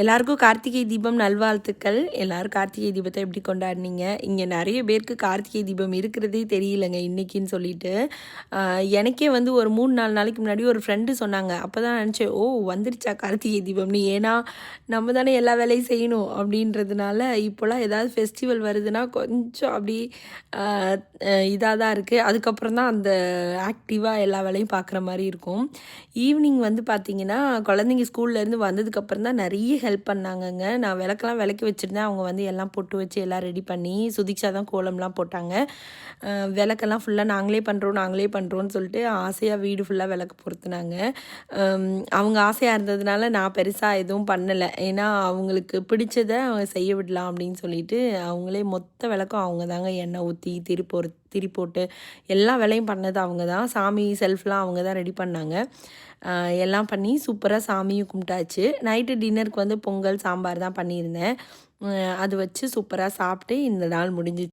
எல்லாருக்கும் கார்த்திகை தீபம் நல்வாழ்த்துக்கள். எல்லாரும் கார்த்திகை தீபத்தை எப்படி கொண்டாடினீங்க? இங்கே நிறைய பேருக்கு கார்த்திகை தீபம் இருக்கிறதே தெரியலங்க இன்னைக்குன்னு சொல்லிட்டு. எனக்கே வந்து ஒரு மூணு நாலு நாளைக்கு முன்னாடி ஒரு ஃப்ரெண்டு சொன்னாங்க. அப்போ தான் நினச்சேன் ஓ வந்துருச்சா கார்த்திகை தீபம்னு? ஏன்னா நம்ம தானே எல்லா வேலையும் செய்யணும். அப்படின்றதுனால இப்போலாம் ஏதாவது ஃபெஸ்டிவல் வருதுன்னா கொஞ்சம் அப்படி இதாக தான் இருக்குது அதுக்கப்புறம் தான் அந்த ஆக்டிவாக எல்லா வேலையும் பார்க்குற மாதிரி இருக்கும். ஈவினிங் வந்து பார்த்திங்கன்னா குழந்தைங்க ஸ்கூல்லேருந்து வந்ததுக்கப்புறம் தான் நிறைய ஹெல்ப் பண்ணாங்கங்க. நான் விளக்கெல்லாம் விளக்கி வச்சுருந்தேன். அவங்க வந்து எல்லாம் பொட்டு வச்சு எல்லாம் ரெடி பண்ணி சுதிக்ஷா தான் கோலம்லாம் போட்டாங்க. விளக்கெல்லாம் ஃபுல்லாக நாங்களே பண்ணுறோம் நாங்களே பண்ணுறோன்னு சொல்லிட்டு ஆசையாக வீடு ஃபுல்லாக விளக்கு பொருத்துனாங்க. அவங்க ஆசையாக இருந்ததுனால நான் பெருசாக எதுவும் பண்ணலை. ஏன்னா அவங்களுக்கு பிடிச்சதை அவங்க செய்ய விடலாம் அப்படின்னு சொல்லிட்டு அவங்களே மொத்த விளக்கம் அவங்க தாங்க எண்ணெய் ஊற்றி திரி பொறு திரி போட்டு எல்லா வேலையும் பண்ணது அவங்க தான் சாமி செல்ஃப்லாம் அவங்க தான் ரெடி பண்ணாங்க எல்லாம் பண்ணி சூப்பராக சாமியும் கும்பிட்டாச்சு. நைட்டு டின்னருக்கு வந்து பொங்கல் சாம்பார் தான் பண்ணியிருந்தேன். அது வச்சு சூப்பராக சாப்பிட்டு இந்த நாள் முடிஞ்சு